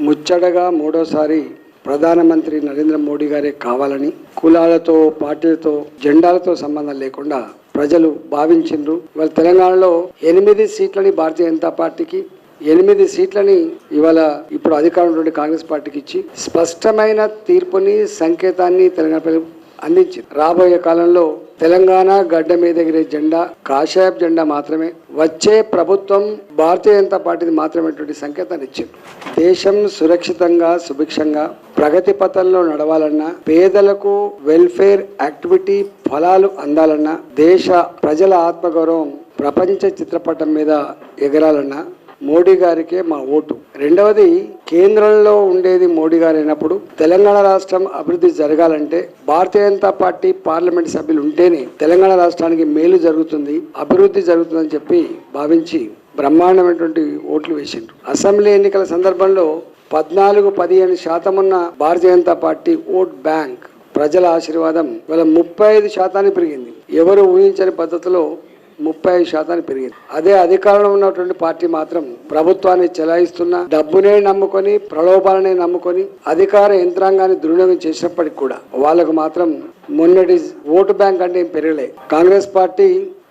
ముచ్చటగా మూడోసారి ప్రధానమంత్రి నరేంద్ర మోడీ గారే కావాలని కులాలతో పార్టీలతో జెండాలతో సంబంధం లేకుండా ప్రజలు భావించిండ్రు. ఇవాళ తెలంగాణలో ఎనిమిది సీట్లని భారతీయ జనతా పార్టీకి ఎనిమిది సీట్లని ఇవాళ ఇప్పుడు అధికారంలో కాంగ్రెస్ పార్టీకి ఇచ్చి స్పష్టమైన తీర్పుని సంకేతాన్ని తెలంగాణ ప్రజలు అందించింది. రాబోయే కాలంలో తెలంగాణ గడ్డ మీద ఎగిరే జెండా కాషాయపు జెండా మాత్రమే. వచ్చే ప్రభుత్వం భారతీయ జనతా పార్టీది మాత్రమేటువంటి సంకేతాన్ని ఇచ్చింది. దేశం సురక్షితంగా సుభిక్షంగా ప్రగతి పథంలో నడవాలన్నా పేదలకు వెల్ఫేర్ యాక్టివిటీ ఫలాలు అందాలన్నా దేశ ప్రజల ఆత్మగౌరవం ప్రపంచ చిత్రపటం మీద ఎగరాలన్నా మోడీ గారికే మా ఓటు. రెండవది కేంద్రంలో ఉండేది మోడీ గారు అయినప్పుడు తెలంగాణ రాష్ట్రం అభివృద్ధి జరగాలంటే భారతీయ జనతా పార్టీ పార్లమెంట్ సభ్యులు ఉంటేనే తెలంగాణ రాష్ట్రానికి మేలు జరుగుతుంది అభివృద్ధి జరుగుతుందని చెప్పి భావించి బ్రహ్మాండమైనటువంటి ఓట్లు వేసిండ్రు. అసెంబ్లీ ఎన్నికల సందర్భంలో పద్నాలుగు పదిహేను శాతం ఉన్న Bharatiya Janata party vote bank ప్రజల ఆశీర్వాదం ఇవాళ ముప్పై ఐదు శాతానికి పెరిగింది. ఎవరు ఊహించని పద్ధతిలో ముప్పై ఐదు శాతానికి పెరిగింది. అదే అధికారంలో ఉన్నటువంటి పార్టీ మాత్రం ప్రభుత్వాన్ని చెలాయిస్తున్న డబ్బునే నమ్ముకొని ప్రలోభాలనే నమ్ముకొని అధికార యంత్రాంగాన్ని దుర్వినియోగం చేసినప్పటికి కూడా వాళ్ళకు మాత్రం మొన్నటి ఓటు బ్యాంక్ అంటే ఏం పెరగలే కాంగ్రెస్ పార్టీ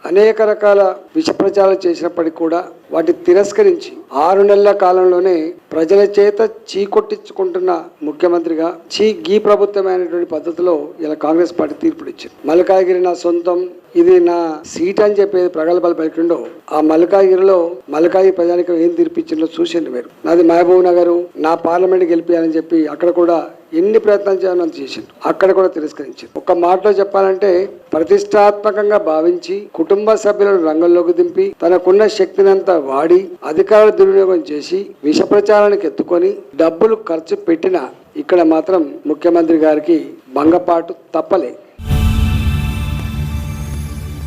అనేక రకాల విష ప్రచారాలు చేసినప్పటికీ కూడా వాటి తిరస్కరించి ఆరు నెలల కాలంలోనే ప్రజల చేత చీకొట్టించుకుంటున్న ముఖ్యమంత్రిగా చీ గీ ప్రభుత్వమైనటువంటి పద్ధతిలో ఇలా కాంగ్రెస్ పార్టీ తీర్పునిచ్చింది. మల్కాగిరి నా సొంతం ఇది నా సీట్ అని చెప్పేది ప్రగల్భాలు పెట్టిండో ఆ మల్కాగిరిలో మల్కాగిరి ప్రజానికి ఏం తీర్పించిందో చూసింది మీరు. నాది మహబూబ్ నగర్ నా పార్లమెంట్ గెలిపియాలని చెప్పి అక్కడ కూడా ఎన్ని ప్రయత్నాలు చేయాలని చేసిండు. అక్కడ కూడా తిరస్కరించింది ఒక మాటలో చెప్పాలంటే ప్రతిష్టాత్మకంగా భావించి కుటుంబ సభ్యులను రంగంలోకి దింపి తనకున్న శక్తినంతా వాడి అధికారుల దుర్వినియోగం చేసి విష ప్రచారానికి ఎత్తుకొని డబ్బులు ఖర్చు పెట్టిన ఇక్కడ మాత్రం ముఖ్యమంత్రి గారికి భంగపాటు తప్పలే.